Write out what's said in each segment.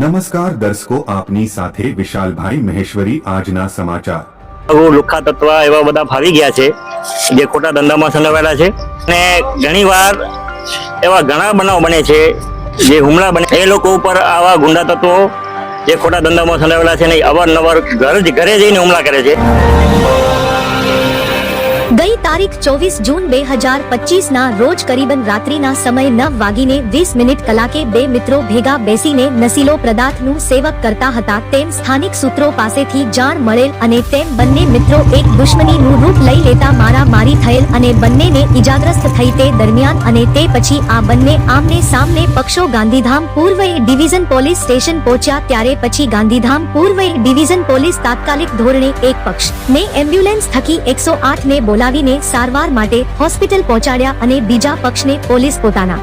નમસ્કાર દર્શકો, આપની સાથે વિશાલભાઈ મહેશ્વરી, આજના સમાચાર. લુખ્ખા તત્વ એવા બધા ફાવી ગયા છે, જે ખોટા ધંધામાં સંડોવાયેલા છે. અને ઘણીવાર એવા ઘણા બનાવ બને છે, જે હુમલા બને એ લોકો ઉપર આવા ગુંડા તત્વો જે ખોટા ધંધામાં સંડોવાયેલા છે ને અવારનવાર ઘર જ ઘરે જઈને હુમલા કરે છે. તારીખ ચોવીસ જૂન બે હજાર પચીસ ના રોજ કરીબન રાત્રિના સમય નવ વાગીને વીસ મિનિટ કલાકે બે મિત્રો ભેગા બેસીને નશીલો પદાર્થનું સેવક કરતા હતા તેમ સ્થાનિક સૂત્રો પાસેથી જાણ મળેલ અને તેમ બંને મિત્રો એક દુશ્મનીનું રૂપ લઈ લેતા મારા મારી થયેલ અને બંનેને ઈજાગ્રસ્ત થઈ તે દરમિયાન અને તે પછી આ બંને આમને સામને પક્ષો ગાંધીધામ પૂર્વ ડિવિઝન પોલીસ સ્ટેશન પહોંચ્યા ત્યારે પછી ગાંધીધામ પૂર્વ ડિવિઝન પોલીસ તાત્કાલિક ધોરણે એક પક્ષ ને એમ્બ્યુલન્સ થકી એકસો આઠ ને બોલાવીને સારવાર માટે હોસ્પિટલ પહોંચાડ્યા અને બીજા પક્ષને પોલીસ પોતાના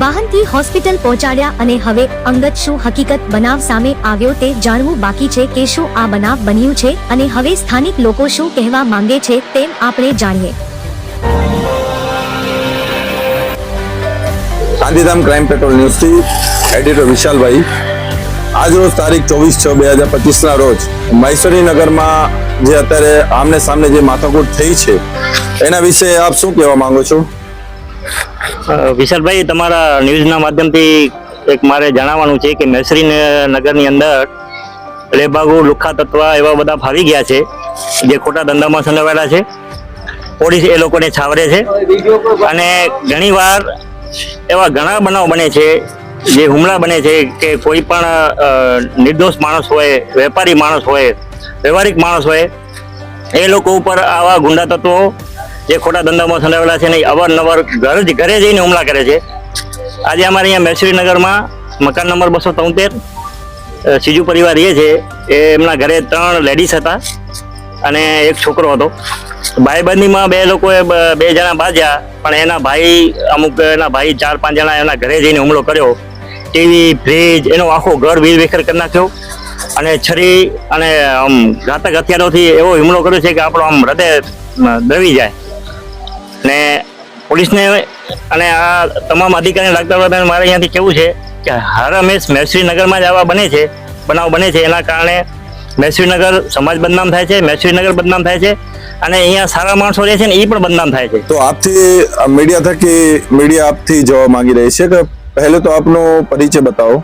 વાહનથી હોસ્પિટલ પહોંચાડ્યા અને હવે અંગત શું હકીકત બનાવ સામે આવ્યો તે જાણવું બાકી છે કે શું આ બનાવ બન્યું છે અને હવે સ્થાનિક લોકો શું કહેવા માંગે છે તેમ આપણે જાણીએ. ગાંધીધામ ક્રાઇમ પેટ્રોલ ન્યૂઝથી એડિટર વિશાલભાઈ. આજ રોજ તારીખ ચોવીસ છ બે હજાર પચીસના રોજ મહેશ્વરી નગરમાં જે અત્યારે આમને સામને જે માથાકૂટ થઈ છે, એના વિશે આપ શું કહેવા માંગો છો? વિશાલભાઈ, તમારા ન્યૂઝના માધ્યમથી એક મારે જણાવવાનું છે કે મેસરી નગરની અંદર લેબાગુ લુખ્ખા તત્વ એવા બધા ફાવી ગયા છે, જે ખોટા ધંધામાં સંડોવાયેલા છે. પોલીસ એ લોકોને છાવરે છે અને ઘણીવાર એવા ઘણા બનાવ બને છે, જે હુમલા બને છે કે કોઈ પણ નિર્દોષ માણસ હોય, વેપારી માણસ હોય વ્યવહારિક માણસ હોય, એ લોકો ઉપર આવા ગુંડા તત્વો જે ખોટા ધંધામાં સંડાવેલા છે ને અવારનવાર ઘર જ ઘરે જઈને હુમલા કરે છે. આજે અમારે અહીંયા મેશ્રીનગરમાં મકાન નંબર બસો તોતેર સીજુ પરિવાર એ છે. એ એમના ઘરે ત્રણ લેડીઝ હતા અને એક છોકરો હતો. ભાઈબંધીમાં બે લોકોએ બે જણા બાજ્યા, પણ એના ભાઈ અમુક એના ભાઈ ચાર પાંચ જણા એના ઘરે જઈને હુમલો કર્યો. ટીવી, ફ્રીજ, એનો આખો ઘર વીર વેખર કરી નાખ્યો. અને છરી અને, આમ, ઘાતક હથિયારોથી એવો હુમલો કર્યો છે કે આપણો આમ હૃદય દવી જાય. ને પોલીસને અને આ તમામ અધિકારીને લાગતા મારે અહીંયાથી કેવું છે કે હર હંમેશ મહેસરીનગરમાં જ આવા બને છે, બનાવ બને છે. એના કારણે મહેસરીનગર સમાજ બદનામ થાય છે મહેસરીનગર બદનામ થાય છે અને અહીંયા સારા માણસો રહે છે ને એ પણ બદનામ થાય છે. તો આપથી મીડિયા થકી મીડિયા આપથી જવા માંગી રહી છે કે પહેલે તો આપનો પરિચય બતાવો.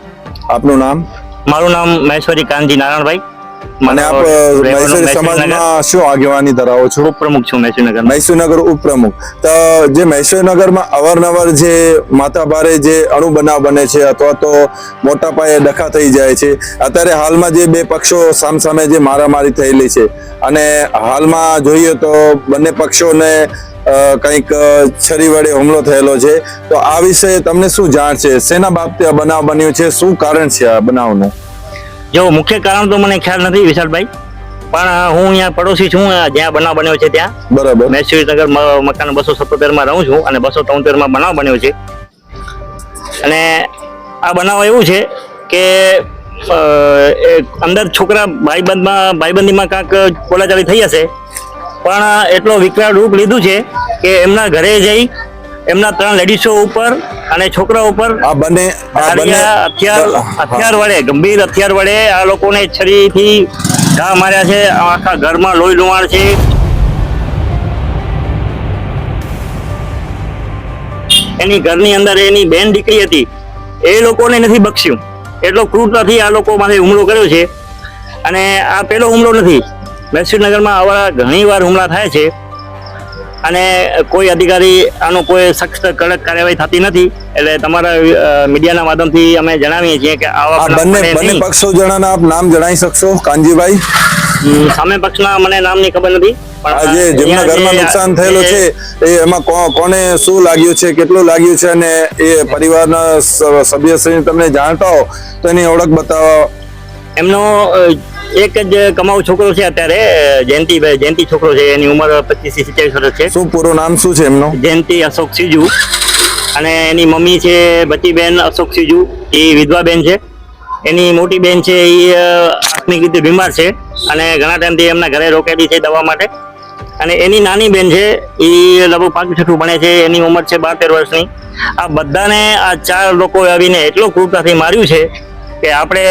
આપનું નામ? મારું નામ મહેશ્વરી કાનજી નારાયણભાઈ. મને આપ મહેશ્વરી સમાજમાં શું આગેવાની ધરાવો છો? ઉપપ્રમુખ છું મહેસરીનગર મૈસુરનગર ઉપપ્રમુખ. તો જે મહેશ્વરનગરમાં અવારનવાર જે માતા ભારે જે અણુ બનાવ બને છે અથવા તો મોટા પાયે ડખા થઈ જાય છે અત્યારે હાલમાં જે બે પક્ષો સામસામે જે મારામારી થયેલી છે અને હાલમાં જોઈએ તો બંને પક્ષોને કંઈક છરી વડે હુમલો થયેલો છે. તો આ વિશે તમને શું જાણ છે? શેના બાબતે આ બનાવ બન્યું છે? શું કારણ છે આ બનાવનું? જો મુખ્ય કારણ તો મને ખ્યાલ નથી વિશાલભાઈ. પણ હું અહીંયા પડોશી છું જ્યાં બનાવ બન્યો છે ત્યાં. બરાબર. મેં શ્રીનગર મકાન બસો સત્તોતેરમાં રહું છું અને બસો તોતેરમાં બનાવ બન્યો છે. અને આ બનાવ એવું છે કે અંદર છોકરા ભાઈબંધમાં ભાઈબંધીમાં કાંક બોલાચાલી થઈ હશે. પણ એટલો વિકરાળ રૂપ લીધું છે કે એમના ઘરે જઈ એમના ત્રણ લેડીસો ઉપર અને છોકરા ઉપર આ બંને હથિયાર હથિયાર વડે ગંભીર હથિયાર વડે આ લોકોને છરીથી ઘા માર્યા છે આખા ઘરમાં લોહી લુવાણ છે. એની ઘરની અંદર એની બેન દીકરી હતી એ લોકોને નથી બક્ષ્યું. એટલો ક્રૂરતાથી આ લોકો માથે હુમલો કર્યો છે. અને આ પેલો હુમલો નથી. મહેસુરનગરમાં આવા ઘણી વાર હુમલા થાય છે અને કોઈ અધિકારી આનો કોઈ સખ્ત કડક કાર્યવાહી થતી નથી એટલે તમારા મીડિયાના માધ્યમથી અમે જણાવીએ છીએ કે આવા બંને બંને પક્ષો જણાના આપ નામ જણાવી શકશો? કાનજીભાઈ? સામે પક્ષના મને નામની ખબર નથી પણ આજે જેમના ઘરમાં નુકસાન થયેલું છે એ એમાં કોને શું લાગ્યું છે કેટલું લાગ્યું છે અને એ પરિવારના સભ્યશ્રી તમને જાણતા હો તો એની ઓળખ બતાવો. એમનો એક જ કમાઉ છોકરો છે અત્યારે જયંતિભાઈ જયંતિ છોકરો છે એની ઉંમર પચીસથી સિત્યાવીસ વર્ષ છે. શું પૂરું નામ શું છે એમનું? જયંતિ અશોક સિજુ. અને એની મમ્મી છે બચીબેન અશોક સિજુ એ વિધવા બેન છે. એની મોટી બેન છે એ આત્મિક રીતે બીમાર છે અને ઘણા ટાઈમથી એમના ઘરે રોકેલી છે દવા માટે. અને એની નાની બેન છે એ લગભગ પાંચ છઠ્ઠું ભણે છે એની ઉંમર છે બાર તેર વર્ષની. આ બધાને આ ચાર લોકો આવીને એટલો ક્રૂરતાથી માર્યું છે કે આપણે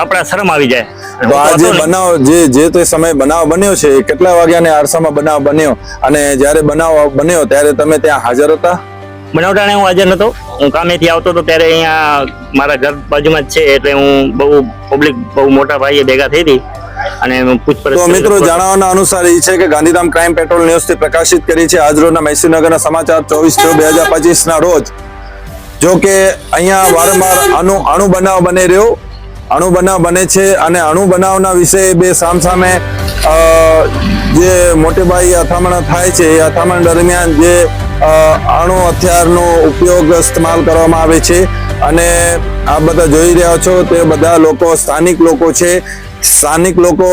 આપણા શરમ આવી જાય. તો આ જે બનાવ જે જે તે સમયે બનાવ બન્યો છે કેટલા વાગ્યાને આરસામાં બનાવ બન્યો? અને જ્યારે બનાવ બન્યો ત્યારે તમે ત્યાં હાજર હતા? બનાવટાણે હું હાજર નતો. હું કામેથી આવતો હતો ત્યારે અહીંયા મારા ઘર બાજુમાં જ છે એટલે હું બહુ પબ્લિક બહુ મોટા ભાઈએ ભેગા થઈ હતી. અને હું પૂછપરછ તો મિત્રો જાણવાના અનુસાર એ છે કે ગાંધીધામ ક્રાઇમ પેટ્રોલ ન્યૂઝથી પ્રકાશિત કરી છે આજ મહેસીનગરના સમાચાર ચોવીસ છ બે હજાર પચીસ ના રોજ. જો કે અહીંયા વારંવાર અણુ અણુ બનાવ બની રહ્યો. અણુ બનાવ બને છે અને અણુ બનાવના વિશે બે સામસામે જે મોટેભાઈ અથામણ થાય છે, એ અથામણ દરમિયાન જે અણુ હથિયારનો ઉપયોગ ઇસ્તેમાલ કરવામાં આવે છે. અને આ બધા જોઈ રહ્યા છો તે બધા લોકો સ્થાનિક લોકો છે. સ્થાનિક લોકો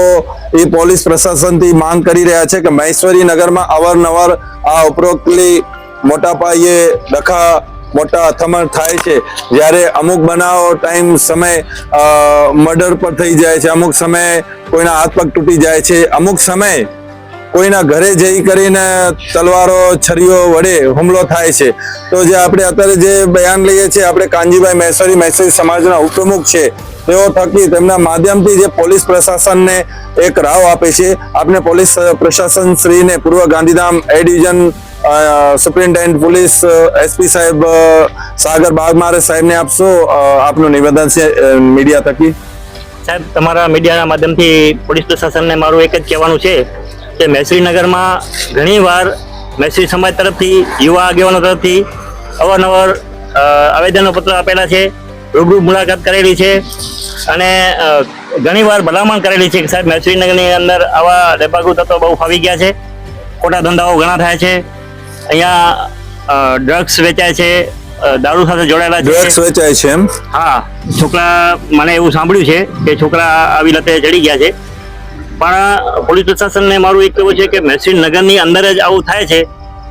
એ પોલીસ પ્રશાસનથી માંગ કરી રહ્યા છે કે મહેશ્વરી નગરમાં અવારનવાર આ ઉપરોક્તલી મોટા પાયે ડખા મોટા અથમણ થાય છે. જ્યારે અમુક બનાવો ટાઈમ સમય મર્ડર પર થઈ જાય છે, અમુક સમયે કોઈના હાથ પગ તૂટી જાય છે, અમુક સમયે કોઈના ઘરે જઈ કરીને તલવારો, છરીઓ વડે હુમલો થાય છે. તો જે આપણે અત્યારે જે બયાન લઈએ છીએ, આપણે કાનજીભાઈ મહેશ્વરી મહેશ્વરી સમાજના ઉપપ્રમુખ છે. તેઓ થકી તેમના માધ્યમથી જે પોલીસ પ્રશાસનને એક રાવ આપે છે. આપણે પોલીસ પ્રશાસન શ્રીને પૂર્વ Gandhidham A division superintendent police SP સાહેબ સાગર બાગમારે સાહેબને આપશો? આપનું નિવેદન છે મીડિયા થકી. સાહેબ, તમારા મીડિયાના માધ્યમથી પોલીસ પ્રશાસનને મારું એક જ કહેવાનું છે કે મહેશ્વરીનગરમાં ઘણીવાર મહેશ્વરી સમાજ તરફથી, યુવા આગેવાનો તરફથી અવારનવાર આવેદનો આવેદનપત્ર આપેલા છે, રૂબરૂ મુલાકાત કરેલી છે અને ઘણીવાર ભલામણ કરેલી છે કે સાહેબ મહેશ્વરીનગરની અંદર આવા લેબાગુ તત્વો બહુ ફાવી ગયા છે, ખોટા ધંધાઓ ઘણા થાય છે. અહીંયા ડ્રગ્સ વેચાય છે દારૂ સાથે જોડાયેલા ડ્રગ્સ વેચાય છે એમ? હા છોકરા મને એવું સાંભળ્યું છે કે છોકરા આવી લતે ચડી ગયા છે. પણ પોલીસ પ્રશાસનને મારું એક કહેવું છે કે મહેસૂલ નગરની અંદર જ આવું થાય છે.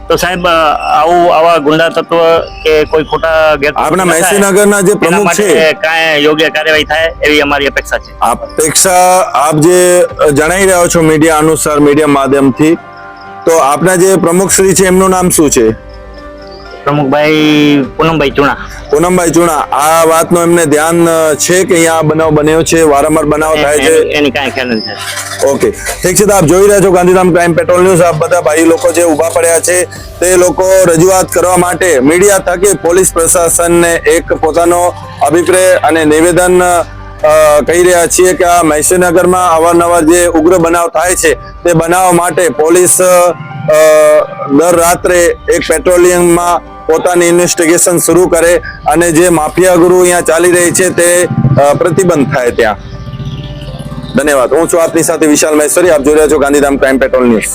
તો સાહેબ આવું આવા ગુંડા તત્વ કે કોઈ ખોટા આપના આપણા મહેસીનગરના જે પ્રમુખ છે. કાંઈ યોગ્ય કાર્યવાહી થાય એવી અમારી અપેક્ષા છે. અપેક્ષા આપ જે જણાવી રહ્યો છો મીડિયા અનુસાર મીડિયા માધ્યમથી તો આપના જે પ્રમુખ શ્રી છે એમનું નામ શું છે? પ્રમુખભાઈ પૂનમભાઈ ચુણા. પૂનમભાઈ ચુણા આ વાતનું એમને ધ્યાન છે કે અહીંયા બનાવ બન્યો છે વારંવાર બનાવ થાય છે? એની- કાંઈ ખ્યાલ નથી. ઓકે. ઠીક છે તો આપ જોઈ રહ્યા છો ગાંધીધામ ક્રાઇમ પેટ્રોલ ન્યૂઝ. આપ બધા ભાઈ લોકો જે ઊભા પડ્યા છે તે લોકો રજૂઆત કરવા માટે મીડિયા થકી પોલીસ પ્રશાસનને એક પોતાનો અભિપ્રાય અને નિવેદન કહી રહ્યા છીએ કે આ મહેશીનગરમાં અવારનવાર જે ઉગ્ર બનાવ થાય છે, તે બનાવ માટે પોલીસ દર રાત્રે એક પેટ્રોલિંગમાં પોતાની ઇન્વેસ્ટિગેશન શરૂ કરે અને જે માફિયા ગુરુ અહીંયા ચાલી રહી છે, તે પ્રતિબંધ થાય ત્યાં. ધન્યવાદ. હું છું આપની સાથે વિશાલ મહેશ્વરી. આપ જોઈ રહ્યા છો ગાંધીધામ ક્રાઇમ પેટ્રોલ ન્યૂઝ.